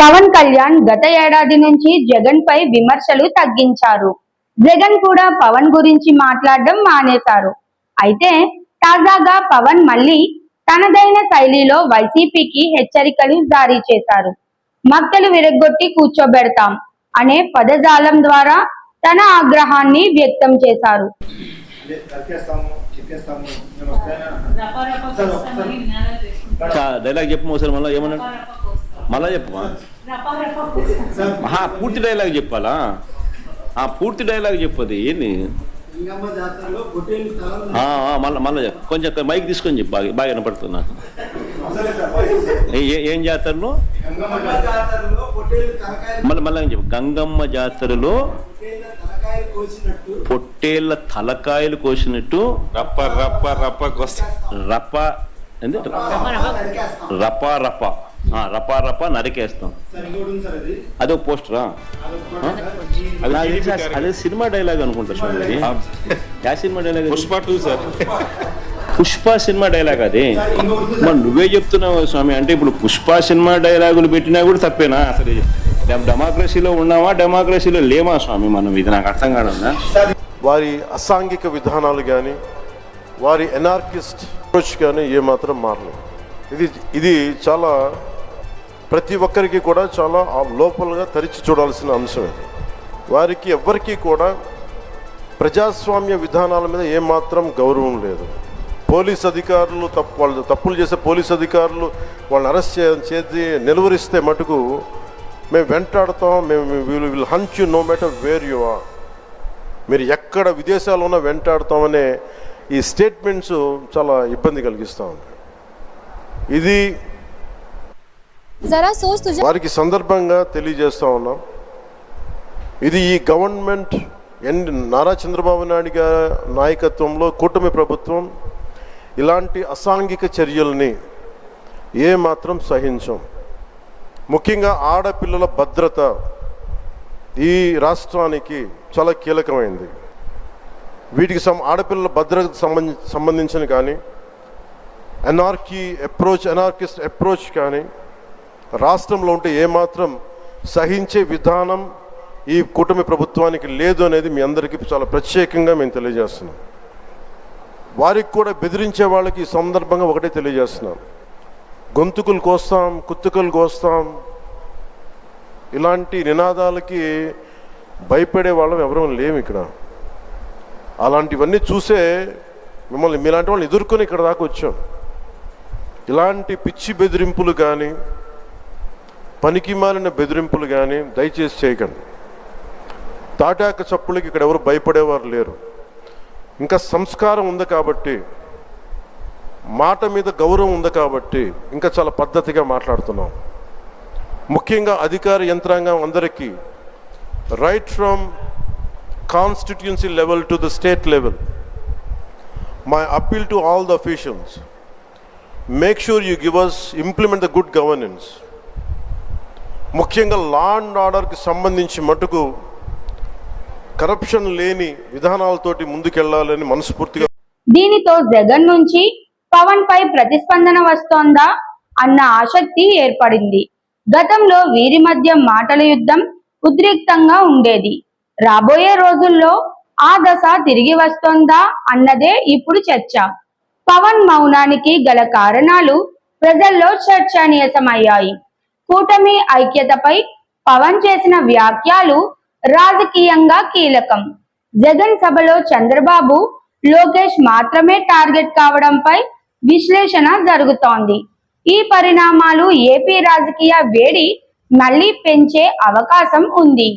పవన్ కళ్యాణ్ గత ఏడాది నుంచి జగన్ పై విమర్శలు తగ్గించారు. జగన్ కూడా పవన్ గురించి మాట్లాడడం మానేశారు. అయితే తాజాగా పవన్ మళ్ళీ తనదైన శైలిలో వైసీపీకి హెచ్చరికలు జారీ చేశారు. మక్కలు విరగ్గొట్టి కూర్చోబెడతాం అనే పదజాలం ద్వారా తన ఆగ్రహాన్ని వ్యక్తం చేశారు. డైలాగ్ చెప్పు మళ్ళీ ఏమన్నా మళ్ళా చెప్పు సార్, మహా పూర్తి డైలాగ్ చెప్పాలా? ఆ పూర్తి డైలాగ్ చెప్పదు ఏంది? మళ్ళా మళ్ళా చెప్పు. కొంచెం మైక్ తీసుకొని చెప్పు బాగా బాగా వినపడుతుంది? నాకు సార్. ఏ- జాతరలో? గంగమ్మ జాతరలో పొట్టేలు తలకాయలు మళ్ళీ మళ్ళీ చెప్పు? గంగమ్మ జాతరలో పొట్టేళ్ళ తలకాయలు కోసినట్టు పొట్టేళ్ళ తలకాయలు కోసినట్టు రప్ప రప్ప రప్ప. కొస్తా రప రప రప ఆ, రప రప నరికేస్తాం అది. అదే పోస్టరా అది సినిమా డైలాగ్ అనుకుంటా అది. Yeah cinema dialogue? Pushpa two sir. Pushpa cinema dialogue అది. మరి. నువ్వే చెప్తున్నావు స్వామి అంటే ఇప్పుడు పుష్ప సినిమా డైలాగులు పెట్టినా కూడా తప్పేనా? అసలు డెమ్- డెమోక్రసీలో ఉన్నావా డెమోక్రసీలో లేమా స్వామి మనం? ఇది నాకు అర్థం కాదన్నా సార్ వారి అసాంఘిక విధానాలు కానీ వారి ఎనార్కిస్ట్ అప్రోచ్ కానీ ఏమాత్రం మారలేదు. ఇది ఇది చాలా ప్రతి ఒక్కరికి కూడా చాలా ఆ లోపలగా తరిచి చూడాల్సిన అంశం ఇది. వారికి ఎవ్వరికీ కూడా ప్రజాస్వామ్య విధానాల మీద ఏమాత్రం గౌరవం లేదు. పోలీస్ అధికారులు తప్పు వాళ్ళు తప్పులు చేసే పోలీస్ అధికారులు వాళ్ళని అరెస్ట్ చేసి నిలువరిస్తే మటుకు మేము వెంటాడతాం మేము వీళ్ళు will hunch you no matter where you are మీరు ఎక్కడ విదేశాల్లో ఉన్నా వెంటాడతామనే ఈ స్టేట్మెంట్స్ చాలా ఇబ్బంది కలిగిస్తూ ఉంటాయి ఇది జరా వారికి సందర్భంగా తెలియజేస్తా ఉన్నాం. ఇది ఈ గవర్నమెంట్ ఎన్ నారా చంద్రబాబు నాయుడు గారి నాయకత్వంలో కూటమి ప్రభుత్వం ఇలాంటి అసాంఘిక చర్యల్ని ఏ మాత్రం సహించం. ముఖ్యంగా ఆడపిల్లల భద్రత ఈ రాష్ట్రానికి చాలా కీలకమైంది. వీటికి సం ఆడపిల్లల భద్రత సంబంధించి సంబంధించిన కానీ ఎనార్కీ అప్రోచ్ ఎనార్కిస్ట్ అప్రోచ్ కానీ రాష్ట్రంలో ఉంటే ఏమాత్రం సహించే విధానం ఈ కూటమి ప్రభుత్వానికి లేదు అనేది మీ అందరికీ చాలా ప్రత్యేకంగా మేము తెలియజేస్తున్నాం. వారికి కూడా బెదిరించే వాళ్ళకి ఈ సందర్భంగా ఒకటే తెలియజేస్తున్నాం. గొంతుకులు కోస్తాం కుత్తుకలు కోస్తాం. ఇలాంటి నినాదాలకి భయపడే వాళ్ళం ఎవరూ లేము ఇక్కడ. అలాంటివన్నీ చూసే మిమ్మల్ని మీలాంటి వాళ్ళని ఎదుర్కొని ఇక్కడ దాకా వచ్చాం. ఇలాంటి పిచ్చి బెదిరింపులు కానీ పనికి మాలిన బెదిరింపులు కానీ దయచేసి చేయకండి. తాటాక చప్పులకి ఇక్కడ ఎవరు భయపడేవారు లేరు. ఇంకా సంస్కారం ఉంది కాబట్టి మాట మీద గౌరవం ఉంది కాబట్టి ఇంకా చాలా పద్ధతిగా మాట్లాడుతున్నాం. ముఖ్యంగా అధికార యంత్రాంగం అందరికీ right from constituency level to the state level my appeal to all the officials make sure you give us implement the good governance ముఖ్యంగా లా అండ్ ఆర్డర్కి సంబంధించి మటుకు కరప్షన్ లేని విధానాలతోటి ముందుకెళ్ళాలని మనస్ఫూర్తిగా దీనితో జగన్ నుంచి పవన్ పై ప్రతిస్పందన వస్తోందా అన్న ఆసక్తి ఏర్పడింది. గతంలో వీరి మధ్య మాటల యుద్ధం ఉద్రిక్తంగా ఉండేది. రాబోయే రోజుల్లో ఆ దశ తిరిగి వస్తోందా అన్నదే ఇప్పుడు చర్చ. పవన్ మౌనానికి గల కారణాలు ప్రజల్లో చర్చనీయసమయ్యాయి. కూటమి ఐక్యతపై పవన్ చేసిన వ్యాఖ్యలు రాజకీయంగా కీలకం. జగన్ సభలో చంద్రబాబు లోకేష్ మాత్రమే టార్గెట్ కావడంపై విశ్లేషణ జరుగుతోంది. ఈ పరిణామాలు ఏపీ రాజకీయ వేడి మళ్ళీ పెంచే అవకాశం ఉంది.